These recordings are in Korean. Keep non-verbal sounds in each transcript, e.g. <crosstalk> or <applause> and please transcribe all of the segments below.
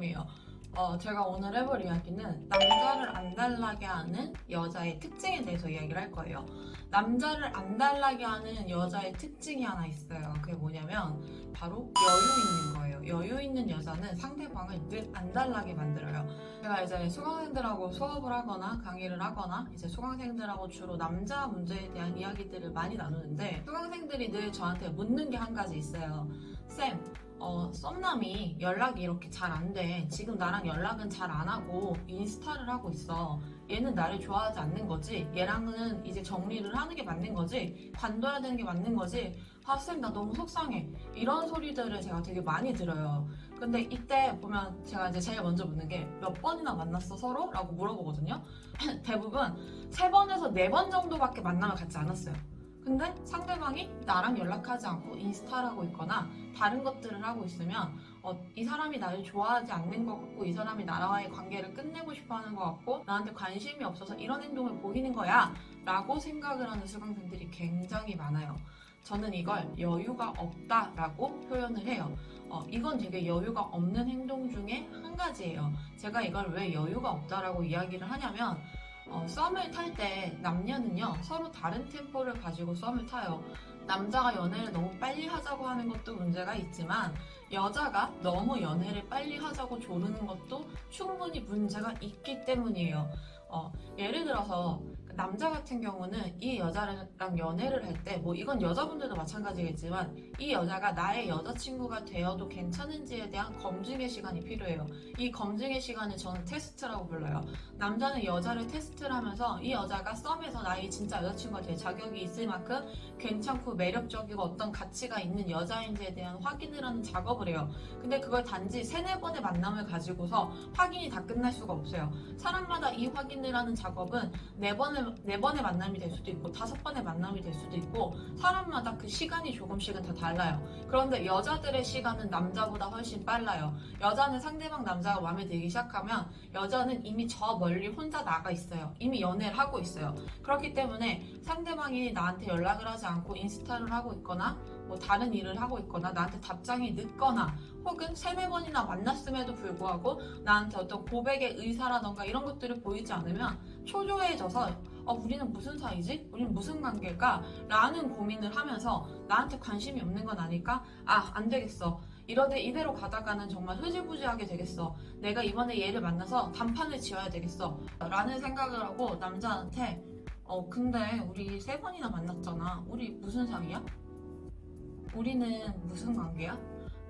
사람이에요. 어, 제가 오늘 해볼 이야기는 남자를 안 달라게 하는 여자의 특징에 대해서 이야기를 할 거예요. 남자를 안 달라게 하는 여자의 특징이 하나 있어요. 그게 뭐냐면 바로 여유 있는 거예요. 여유 있는 여자는 상대방을 늘 안 달라게 만들어요. 제가 이제 수강생들하고 수업을 하거나 강의를 하거나 이제 수강생들하고 주로 남자 문제에 대한 이야기들을 많이 나누는데 수강생들이 늘 저한테 묻는 게 한 가지 있어요. 쌤, 어, 썸남이 연락이 이렇게 잘 안 돼. 지금 나랑 연락은 잘 안 하고 인스타를 하고 있어. 얘는 나를 좋아하지 않는 거지. 얘랑은 이제 정리를 하는 게 맞는 거지. 관둬야 되는 게 맞는 거지. 아, 쌤, 나 너무 속상해. 이런 소리들을 제가 되게 많이 들어요. 근데 이때 보면 제가 이제 제일 먼저 묻는 게 몇 번이나 만났어 서로? 라고 물어보거든요. <clears throat> 대부분 세 번에서 네 번 정도밖에 만남을 갖지 않았어요. 근데 상대방이 나랑 연락하지 않고 인스타를 하고 있거나 다른 것들을 하고 있으면 어, 이 사람이 나를 좋아하지 않는 것 같고 이 사람이 나와의 관계를 끝내고 싶어 하는 것 같고 나한테 관심이 없어서 이런 행동을 보이는 거야 라고 생각을 하는 수강생들이 굉장히 많아요. 저는 이걸 여유가 없다 라고 표현을 해요. 어, 이건 되게 여유가 없는 행동 중에 한 가지예요. 제가 이걸 왜 여유가 없다라고 이야기를 하냐면 어, 썸을 탈 때 남녀는요 서로 다른 템포를 가지고 썸을 타요. 남자가 연애를 너무 빨리 하자고 하는 것도 문제가 있지만 여자가 너무 연애를 빨리 하자고 조르는 것도 충분히 문제가 있기 때문이에요. 어, 예를 들어서 남자 같은 경우는 이 여자랑 연애를 할 때 뭐 이건 여자분들도 마찬가지겠지만 이 여자가 나의 여자친구가 되어도 괜찮은지에 대한 검증의 시간이 필요해요. 이 검증의 시간을 저는 테스트라고 불러요. 남자는 여자를 테스트를 하면서 이 여자가 썸에서 나의 진짜 여자친구가 될 자격이 있을 만큼 괜찮고 매력적이고 어떤 가치가 있는 여자인지에 대한 확인을 하는 작업을 해요. 근데 그걸 단지 세네 번의 만남을 가지고서 확인이 다 끝날 수가 없어요. 사람마다 이 확인을 하는 작업은 네 번 의네 번의 만남이 될 수도 있고 다섯 번의 만남이 될 수도 있고 사람마다 그 시간이 조금씩은 다 달라요. 그런데 여자들의 시간은 남자보다 훨씬 빨라요. 여자는 상대방 남자가 마음에 들기 시작하면 여자는 이미 저 멀리 혼자 나가 있어요. 이미 연애를 하고 있어요. 그렇기 때문에 상대방이 나한테 연락을 하지 않고 인스타를 하고 있거나 뭐 다른 일을 하고 있거나 나한테 답장이 늦거나 혹은 세네 번이나 만났음에도 불구하고 나한테 어떤 고백의 의사라던가 이런 것들을 보이지 않으면 초조해져서 어, 우리는 무슨 사이지? 우리는 무슨 관계일까? 라는 고민을 하면서 나한테 관심이 없는 건 아닐까? 아, 안 되겠어. 이러되 이대로 가다가는 정말 흐지부지하게 되겠어. 내가 이번에 얘를 만나서 단판을 지어야 되겠어. 라는 생각을 하고 남자한테 어, 근데 우리 세 번이나 만났잖아. 우리 무슨 사이야? 우리는 무슨 관계야?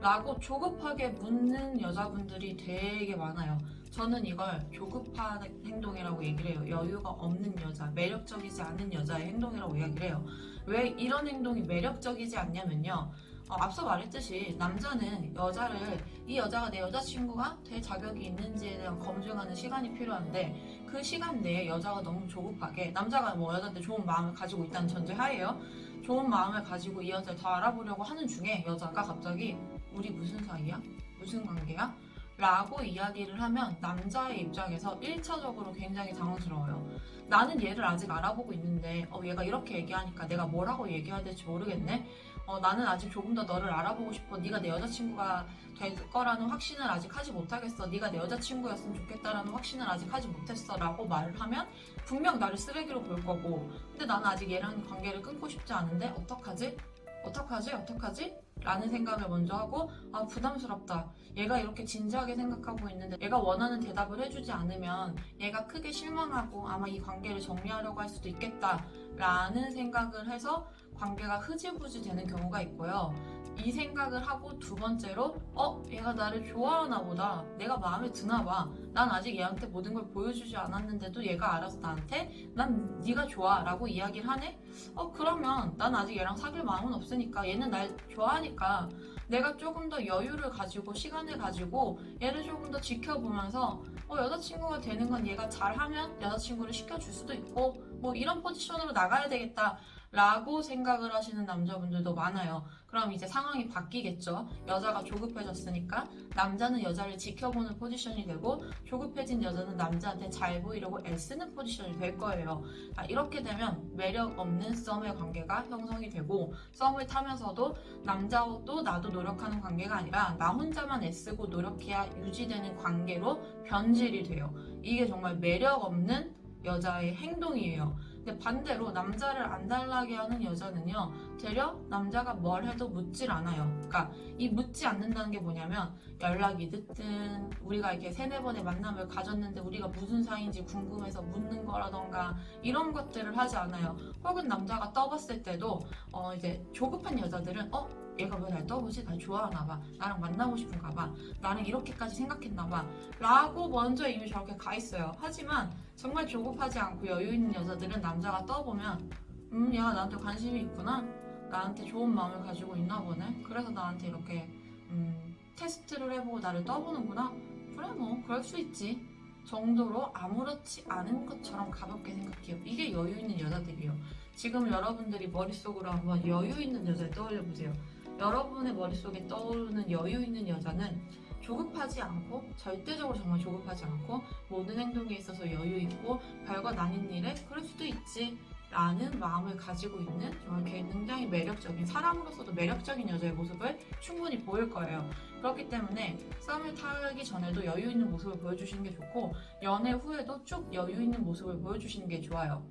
라고 조급하게 묻는 여자분들이 되게 많아요. 저는 이걸 조급한 행동이라고 얘기를 해요. 여유가 없는 여자, 매력적이지 않은 여자의 행동이라고 이야기를 해요. 왜 이런 행동이 매력적이지 않냐면요. 어, 앞서 말했듯이 남자는 여자를 이 여자가 내 여자친구가 될 자격이 있는지에 대한 검증하는 시간이 필요한데 그 시간 내에 여자가 너무 조급하게 남자가 뭐 여자한테 좋은 마음을 가지고 있다는 전제 하에요. 좋은 마음을 가지고 이 여자를 더 알아보려고 하는 중에 여자가 갑자기 우리 무슨 사이야? 무슨 관계야? 라고 이야기를 하면 남자의 입장에서 1차적으로 굉장히 당황스러워요. 나는 얘를 아직 알아보고 있는데 어, 얘가 이렇게 얘기하니까 내가 뭐라고 얘기해야 될지 모르겠네. 어, 나는 아직 조금 더 너를 알아보고 싶어. 네가 내 여자친구가 될 거라는 확신을 아직 하지 못하겠어. 네가 내 여자친구였으면 좋겠다라는 확신을 아직 하지 못했어. 라고 말을 하면 분명 나를 쓰레기로 볼 거고 근데 나는 아직 얘랑 관계를 끊고 싶지 않은데 어떡하지? 어떡하지? 어떡하지? 라는 생각을 먼저 하고 아 부담스럽다. 얘가 이렇게 진지하게 생각하고 있는데 얘가 원하는 대답을 해주지 않으면 얘가 크게 실망하고 아마 이 관계를 정리하려고 할 수도 있겠다 라는 생각을 해서 관계가 흐지부지 되는 경우가 있고요. 이 생각을 하고 두 번째로 어 얘가 나를 좋아하나 보다. 내가 마음에 드나 봐난 아직 얘한테 모든 걸 보여주지 않았는데도 얘가 알아서 나한테 난 네가 좋아 라고 이야기를 하네? 어 그러면 난 아직 얘랑 사귈 마음은 없으니까 얘는 날 좋아하니까 내가 조금 더 여유를 가지고 시간을 가지고 얘를 조금 더 지켜보면서 어, 여자친구가 되는 건 얘가 잘하면 여자친구를 시켜줄 수도 있고 뭐 이런 포지션으로 나가야 되겠다 라고 생각을 하시는 남자분들도 많아요. 그럼 이제 상황이 바뀌겠죠. 여자가 조급해졌으니까 남자는 여자를 지켜보는 포지션이 되고 조급해진 여자는 남자한테 잘 보이려고 애쓰는 포지션이 될 거예요. 아, 이렇게 되면 매력 없는 썸의 관계가 형성이 되고 썸을 타면서도 남자도 나도 노력하는 관계가 아니라 나 혼자만 애쓰고 노력해야 유지되는 관계로 변질이 돼요. 이게 정말 매력 없는 여자의 행동이에요. 근데 반대로 남자를 안달나게 하는 여자는요, 되려 남자가 뭘 해도 묻질 않아요. 그러니까 이 묻지 않는다는 게 뭐냐면 연락이 늦든 우리가 이렇게 세네 번의 만남을 가졌는데 우리가 무슨 사이인지 궁금해서 묻는 거라던가 이런 것들을 하지 않아요. 혹은 남자가 떠봤을 때도 어 이제 조급한 여자들은 어 얘가 왜 날 떠보지? 날 좋아하나 봐. 나랑 만나고 싶은가 봐. 나는 이렇게까지 생각했나 봐. 라고 먼저 이미 저렇게 가 있어요. 하지만 정말 조급하지 않고 여유 있는 여자들은 남자가 떠보면 음 얘가 나한테 관심이 있구나. 나한테 좋은 마음을 가지고 있나 보네. 그래서 나한테 이렇게 음, 테스트를 해보고 나를 떠보는구나. 그래 뭐 그럴 수 있지. 정도로 아무렇지 않은 것처럼 가볍게 생각해요. 이게 여유 있는 여자들이에요. 지금 여러분들이 머릿속으로 한번 여유 있는 여자를 떠올려 보세요. 여러분의 머릿속에 떠오르는 여유 있는 여자는 조급하지 않고 절대적으로 정말 조급하지 않고 모든 행동에 있어서 여유 있고 별것 아닌 일에 그럴 수도 있지 라는 마음을 가지고 있는 정말 굉장히 매력적인 사람으로서도 매력적인 여자의 모습을 충분히 보일 거예요. 그렇기 때문에 썸을 타기 전에도 여유 있는 모습을 보여주시는 게 좋고 연애 후에도 쭉 여유 있는 모습을 보여주시는 게 좋아요.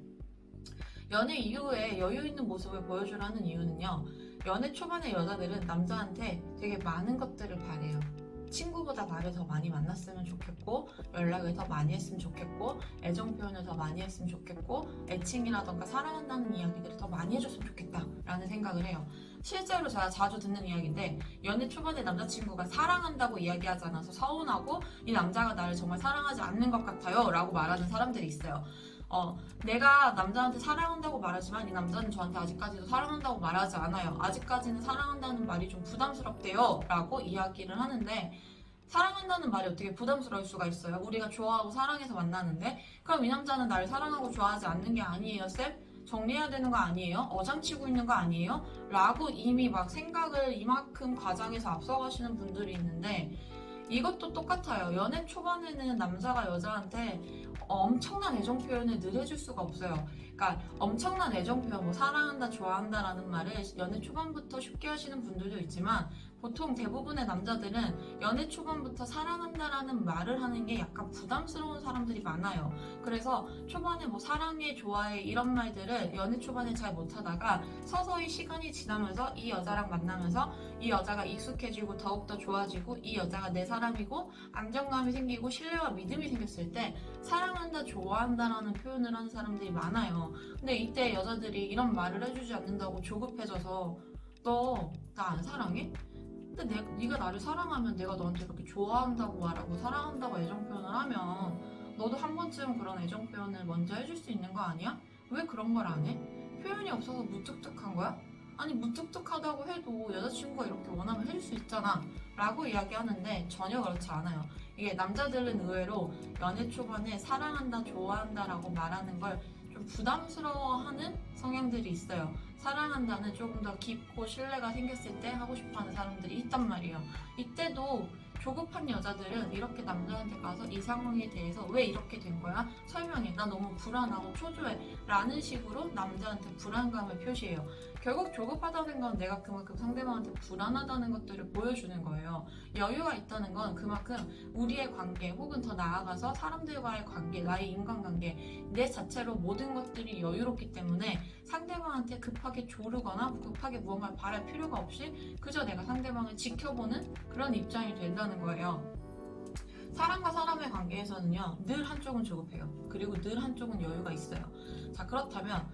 연애 이후에 여유 있는 모습을 보여주라는 이유는요. 연애 초반의 여자들은 남자한테 되게 많은 것들을 바래요. 친구보다 나를 더 많이 만났으면 좋겠고 연락을 더 많이 했으면 좋겠고 애정 표현을 더 많이 했으면 좋겠고 애칭이라던가 사랑한다는 이야기들을 더 많이 해줬으면 좋겠다라는 생각을 해요. 실제로 제가 자주 듣는 이야기인데 연애 초반에 남자친구가 사랑한다고 이야기하지 않아서 서운하고 이 남자가 나를 정말 사랑하지 않는 것 같아요 라고 말하는 사람들이 있어요. 어, 내가 남자한테 사랑한다고 말하지만 이 남자는 저한테 아직까지도 사랑한다고 말하지 않아요. 아직까지는 사랑한다는 말이 좀 부담스럽대요. 라고 이야기를 하는데, 사랑한다는 말이 어떻게 부담스러울 수가 있어요? 우리가 좋아하고 사랑해서 만나는데, 그럼 이 남자는 나를 사랑하고 좋아하지 않는 게 아니에요, 쌤? 정리해야 되는 거 아니에요? 어장치고 있는 거 아니에요? 라고 이미 막 생각을 이만큼 과장해서 앞서가시는 분들이 있는데, 이것도 똑같아요. 연애 초반에는 남자가 여자한테 엄청난 애정 표현을 늘 해줄 수가 없어요. 그러니까 엄청난 애정 표현, 뭐 사랑한다, 좋아한다라는 말을 연애 초반부터 쉽게 하시는 분들도 있지만 보통 대부분의 남자들은 연애 초반부터 사랑한다라는 말을 하는 게 약간 부담스러운 사람들이 많아요. 그래서 초반에 뭐 사랑해, 좋아해 이런 말들을 연애 초반에 잘 못하다가 서서히 시간이 지나면서 이 여자랑 만나면서 이 여자가 익숙해지고 더욱더 좋아지고 이 여자가 내 사람이고 안정감이 생기고 신뢰와 믿음이 생겼을 때 사랑한다, 좋아한다라는 표현을 하는 사람들이 많아요. 근데 이때 여자들이 이런 말을 해주지 않는다고 조급해져서 너 나 안 사랑해? 근데 내, 네가 나를 사랑하면 내가 너한테 이렇게 좋아한다고 말하고 사랑한다고 애정 표현을 하면 너도 한 번쯤 그런 애정 표현을 먼저 해줄 수 있는 거 아니야? 왜 그런 걸 안 해? 표현이 없어서 무뚝뚝한 거야? 아니 무뚝뚝하다고 해도 여자친구가 이렇게 원하면 해줄 수 있잖아 라고 이야기하는데 전혀 그렇지 않아요 이게 남자들은 의외로 연애 초반에 사랑한다 좋아한다 라고 말하는 걸 좀 부담스러워하는 성향들이 있어요. 사랑한다는 조금 더 깊고 신뢰가 생겼을 때 하고 싶어하는 사람들이 있단 말이에요. 이때도 조급한 여자들은 이렇게 남자한테 가서 이 상황에 대해서 왜 이렇게 된 거야? 설명해. 나 너무 불안하고 초조해. 라는 식으로 남자한테 불안감을 표시해요. 결국 조급하다는 건 내가 그만큼 상대방한테 불안하다는 것들을 보여주는 거예요. 여유가 있다는 건 그만큼 우리의 관계 혹은 더 나아가서 사람들과의 관계, 나의 인간관계, 내 자체로 모든 것들이 여유롭기 때문에 상대방한테 급하게 조르거나 급하게 무언가를 바랄 필요가 없이 그저 내가 상대방을 지켜보는 그런 입장이 된다는 거예요. 사람과 사람의 관계에서는요, 늘 한쪽은 조급해요. 그리고 늘 한쪽은 여유가 있어요. 자, 그렇다면,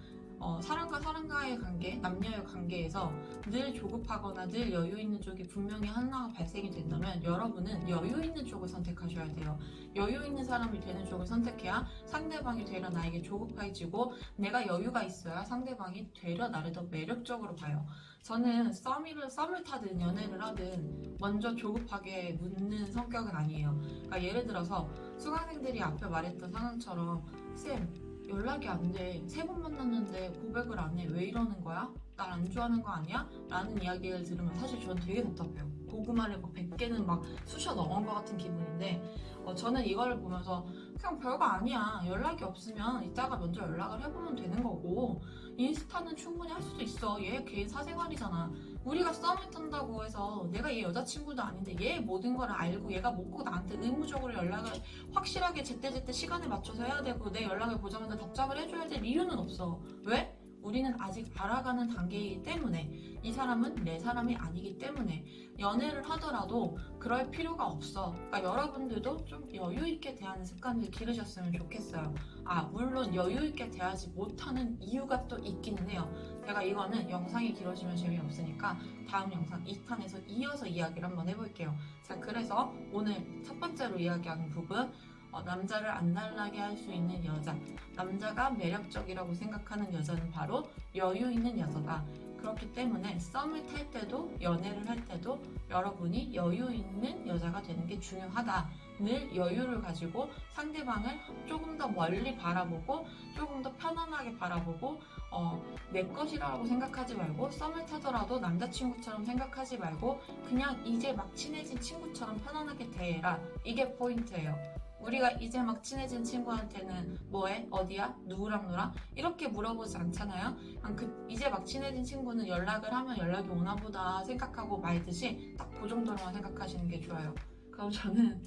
어, 사람과 사람과의 관계, 남녀의 관계에서 늘 조급하거나 늘 여유 있는 쪽이 분명히 하나가 발생이 된다면 여러분은 여유 있는 쪽을 선택하셔야 돼요. 여유 있는 사람이 되는 쪽을 선택해야 상대방이 되려 나에게 조급해지고 내가 여유가 있어야 상대방이 되려 나를 더 매력적으로 봐요. 저는 썸을, 썸을 타든 연애를 하든 먼저 조급하게 묻는 성격은 아니에요. 그러니까 예를 들어서 수강생들이 앞에 말했던 상황처럼 쌤, 연락이 안 돼. 세 번 만났는데 고백을 안 해. 왜 이러는 거야? 날 안 좋아하는 거 아니야? 라는 이야기를 들으면 사실 저는 되게 답답해요. 고구마를 막 100개는 막 쑤셔 넣은 것 같은 기분인데 어, 저는 이거를 보면서 그냥 별거 아니야. 연락이 없으면 이따가 먼저 연락을 해보면 되는 거고 인스타는 충분히 할 수도 있어. 얘 개인 사생활이잖아. 우리가 썸을 탄다고 해서 내가 얘 여자친구도 아닌데 얘 모든 걸 알고 얘가 못꼭 나한테 의무적으로 연락을 확실하게 제때제때 시간을 맞춰서 해야 되고 내 연락을 보자마자 답장을 해줘야 될 이유는 없어. 왜? 우리는 아직 알아가는 단계이기 때문에 이 사람은 내 사람이 아니기 때문에 연애를 하더라도 그럴 필요가 없어. 그러니까 여러분들도 좀 여유 있게 대하는 습관을 기르셨으면 좋겠어요. 아 물론 여유 있게 대하지 못하는 이유가 또 있기는 해요. 제가 이거는 영상이 길어지면 재미없으니까 다음 영상 2탄에서 이어서 이야기를 한번 해볼게요. 자 그래서 오늘 첫 번째로 이야기하는 부분 어, 남자를 안 날라게 할 수 있는 여자 남자가 매력적이라고 생각하는 여자는 바로 여유 있는 여자다. 그렇기 때문에 썸을 탈 때도 연애를 할 때도 여러분이 여유 있는 여자가 되는 게 중요하다. 늘 여유를 가지고 상대방을 조금 더 멀리 바라보고 조금 더 편안하게 바라보고 어, 내 것이라고 생각하지 말고 썸을 타더라도 남자친구처럼 생각하지 말고 그냥 이제 막 친해진 친구처럼 편안하게 대해라. 이게 포인트예요. 우리가 이제 막 친해진 친구한테는 뭐해? 어디야? 누구랑 놀아? 이렇게 물어보지 않잖아요. 그냥 그 이제 막 친해진 친구는 연락을 하면 연락이 오나 보다 생각하고 말듯이 딱 그 정도로만 생각하시는 게 좋아요. 그럼 저는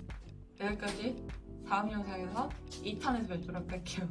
여기까지 다음 영상에서 2탄에서 뵙도록 할게요.